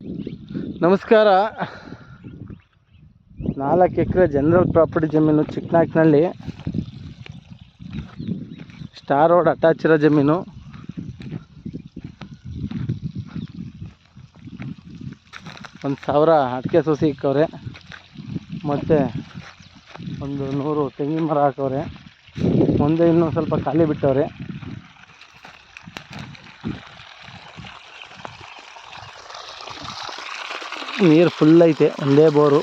ನಮಸ್ಕಾರ. ನಾಲ್ಕು ಎಕರೆ general property ಜಮೀನು ಚಿಕ್ಕನಾಕ್ನಳ್ಳಿ ಸ್ಟಾರ್ ರೋಡ್ ಅಟ್ಯಾಚ್ ಇರೋ ಜಮೀನು. ಒಂದು ಸಾವಿರ ಅಡಿಕೆ ಸೊಸಿ ಇಕ್ಕವ್ರೆ. ಮತ್ತು ಒಂದು ನೂರು ತೆಂಗಿನ ಮರ ಹಾಕವ್ರೆ. ಮುಂದೆ ಇನ್ನೂ ಸ್ವಲ್ಪ ಖಾಲಿ ಬಿಟ್ಟವ್ರೆ. ನೀರು ಫುಲ್ ಐತೆ, ಒಂದೇ ಬೋರು.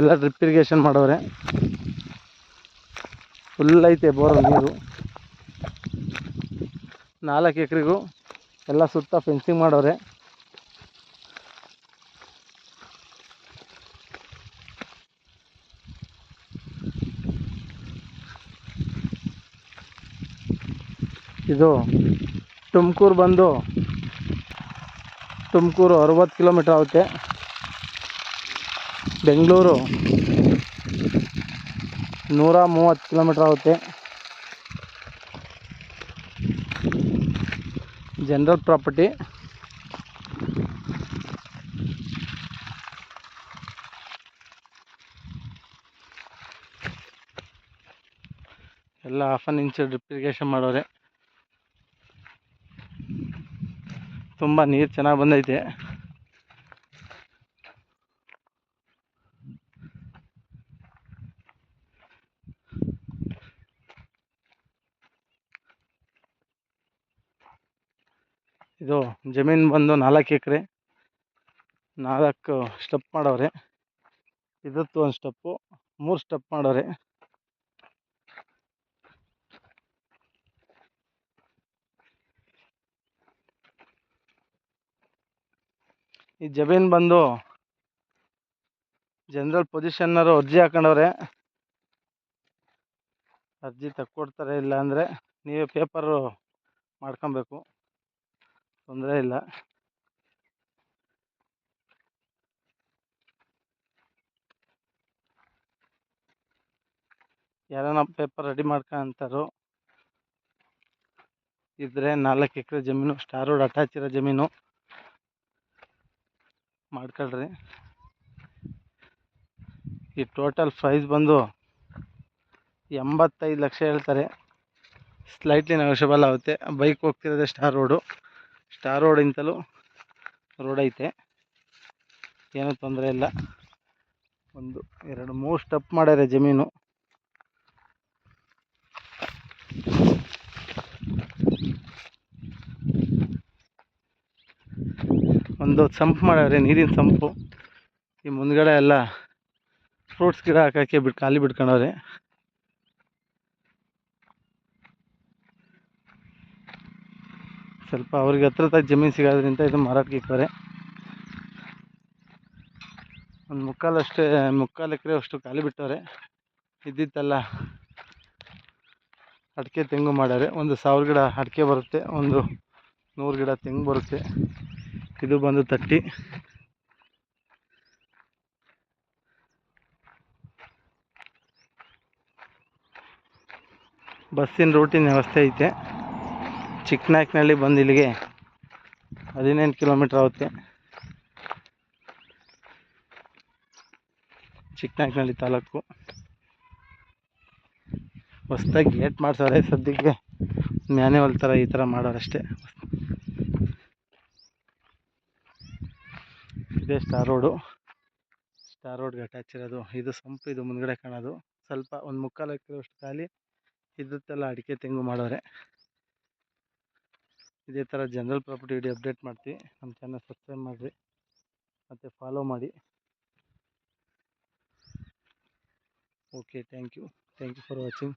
ಎಲ್ಲ ಡ್ರಿಪ್ ಇರಿಗೇಷನ್ ಮಾಡವ್ರೆ ಫುಲ್ ಐತೆ ಬೋರು, ನೀರು. ನಾಲ್ಕು ಎಕರೆಗೂ ಎಲ್ಲ ಸುತ್ತ ಫೆನ್ಸಿಂಗ್ ಮಾಡವ್ರೆ ಇದು ತುಮಕೂರು ಬಂದು ತುಮಕೂರು ಅರುವತ್ತು ಕಿಲೋಮೀಟ್ರ್ ಆಗುತ್ತೆ. ಬೆಂಗಳೂರು ನೂರ ಮೂವತ್ತು ಕಿಲೋಮೀಟ್ರ್ ಆಗುತ್ತೆ. General property. ಎಲ್ಲ half an inch drip irrigation ಮಾಡೋರೆ. ತುಂಬ ನೀರು ಚೆನ್ನಾಗಿ ಬಂದೈತೆ. ಇದು ಜಮೀನು ಬಂದು ನಾಲ್ಕು ಎಕರೆ. ನಾಲ್ಕು ಸ್ಟೆಪ್ ಮಾಡವ್ರೆ. ಇದತ್ತು ಒಂದು ಸ್ಟೆಪ್ಪು ಮೂರು ಸ್ಟೆಪ್ ಮಾಡವ್ರೆ. ಈ ಜಮೀನು ಬಂದು ಜನರಲ್ ಪೊಸಿಷನ್ನರು ಅರ್ಜಿ ಹಾಕೊಂಡವ್ರೆ. ಅರ್ಜಿ ತಕ್ಕೊಡ್ತಾರೆ, ಇಲ್ಲ ಅಂದರೆ ನೀವೇ ಪೇಪರು ಮಾಡ್ಕೊಬೇಕು. ತೊಂದರೆ ಇಲ್ಲ. ಯಾರನ್ನ ಪೇಪರ್ ರೆಡಿ ಮಾಡ್ಕೊಂತಾರೋ ಇದ್ರೆ ನಾಲ್ಕು ಎಕರೆ ಜಮೀನು, ಸ್ಟಾರ್ ರೋಡ್ ಅಟ್ಯಾಚ್ ಇರೋ ಜಮೀನು. ಮಾಡ್ಕೊಳ್ರಿ. ಈ ಟೋಟಲ್ ಪ್ರೈಸ್ ಬಂದು ಎಂಬತ್ತೈದು ಲಕ್ಷ ಹೇಳ್ತಾರೆ. ಸ್ಲೈಟ್ಲಿ ನೆಗೋಷಿಯಬಲ್ ಆಗುತ್ತೆ. ಬೈಕ್ ಹೋಗ್ತಿರೋದೆ ಸ್ಟಾರ್ ರೋಡು ಸ್ಟಾರ್ ರೋಡಿಂತಲೂ ರೋಡ್ ಐತೆ. ಏನೂ ತೊಂದರೆ ಇಲ್ಲ. ಒಂದು, ಎರಡು, ಮೂರು ಸ್ಟೆಪ್ ಮಾಡ್ಯಾರೆ ಜಮೀನು. ಒಂದು ಸಂಪ್ ಮಾಡವ್ರೆ, ನೀರಿನ ಸಂಪು. ಈ ಮುಂದ್ಗಡೆ ಎಲ್ಲ ಫ್ರೂಟ್ಸ್ ಗಿಡ ಹಾಕಕ್ಕೆ ಬಿಟ್ಟು ಖಾಲಿ ಬಿಟ್ಕೊಂಡವ್ರೆ. ಸ್ವಲ್ಪ ಅವ್ರಿಗೆ ಹತ್ರ ಹತ್ರ ಜಮೀನು ಸಿಗೋದ್ರಿಂದ ಇದು ಮಾರಾಟಕ್ಕೆ ಇಕ್ಕವ್ರೆ ಒಂದು ಮುಕ್ಕಾಲು ಅಷ್ಟೇ, ಮುಕ್ಕಾಲು ಎಕರೆ ಅಷ್ಟು ಖಾಲಿ ಬಿಟ್ಟವ್ರೆ. ಇದ್ದಿತ್ತಲ್ಲ. ಅಡಿಕೆ ತೆಂಗು ಮಾಡ್ಯಾರೆ ಒಂದು ಸಾವಿರ ಗಿಡ ಅಡಿಕೆ ಬರುತ್ತೆ, ಒಂದು ನೂರು ಗಿಡ ತೆಂಗು ಬರುತ್ತೆ. ಇದು ಬಂದು ತಟ್ಟಿ. ಬಸ್ಸಿನ ರೂಟಿನ ವ್ಯವಸ್ಥೆ ಐತೆ. ಚಿಕ್ಕನಾಯ್ಕನಹಳ್ಳಿ ಬಂದು ಇಲ್ಲಿಗೆ ಹದಿನೆಂಟು ಕಿಲೋಮೀಟ್ರ್ ಆಗುತ್ತೆ. ಚಿಕ್ಕನಾಯ್ಕನಹಳ್ಳಿ ತಾಲೂಕು. ಹೊಸ್ದಾಗಿ ಗೇಟ್ ಮಾಡ್ಸವ್ರೆ ಸದ್ಯಕ್ಕೆ. ಮ್ಯಾನುವಲ್ ಥರ ಈ ಥರ ಮಾಡೋರು ಅಷ್ಟೇ ಇದೇ ಸ್ಟಾರ್ ರೋಡು. ಸ್ಟಾರ್ ರೋಡ್ಗೆ ಅಟ್ಯಾಚ್ ಇರೋದು. ಇದು ಸಂಪು, ಇದು ಮುಂದ್ಗಡೆ ಕಾಣೋದು. ಸ್ವಲ್ಪ ಒಂದು ಮುಕ್ಕಾಲು ಎಕರೆಯಷ್ಟು ಖಾಲಿ. ಇದ್ದತ್ತೆಲ್ಲ ಅಡಿಕೆ ತೆಂಗು ಮಾಡೋರೆ. ಇದೇ ಥರ ಜನರಲ್ ಪ್ರಾಪರ್ಟಿ ವಿಡಿಯೋ ಅಪ್ಡೇಟ್ ಮಾಡ್ತೀವಿ ನಮ್ಮ ಚಾನಲ್ ಸಬ್ಸ್ಕ್ರೈಬ್ ಮಾಡಿರಿ. ಮತ್ತು ಫಾಲೋ ಮಾಡಿ. Okay thank you thank you for watching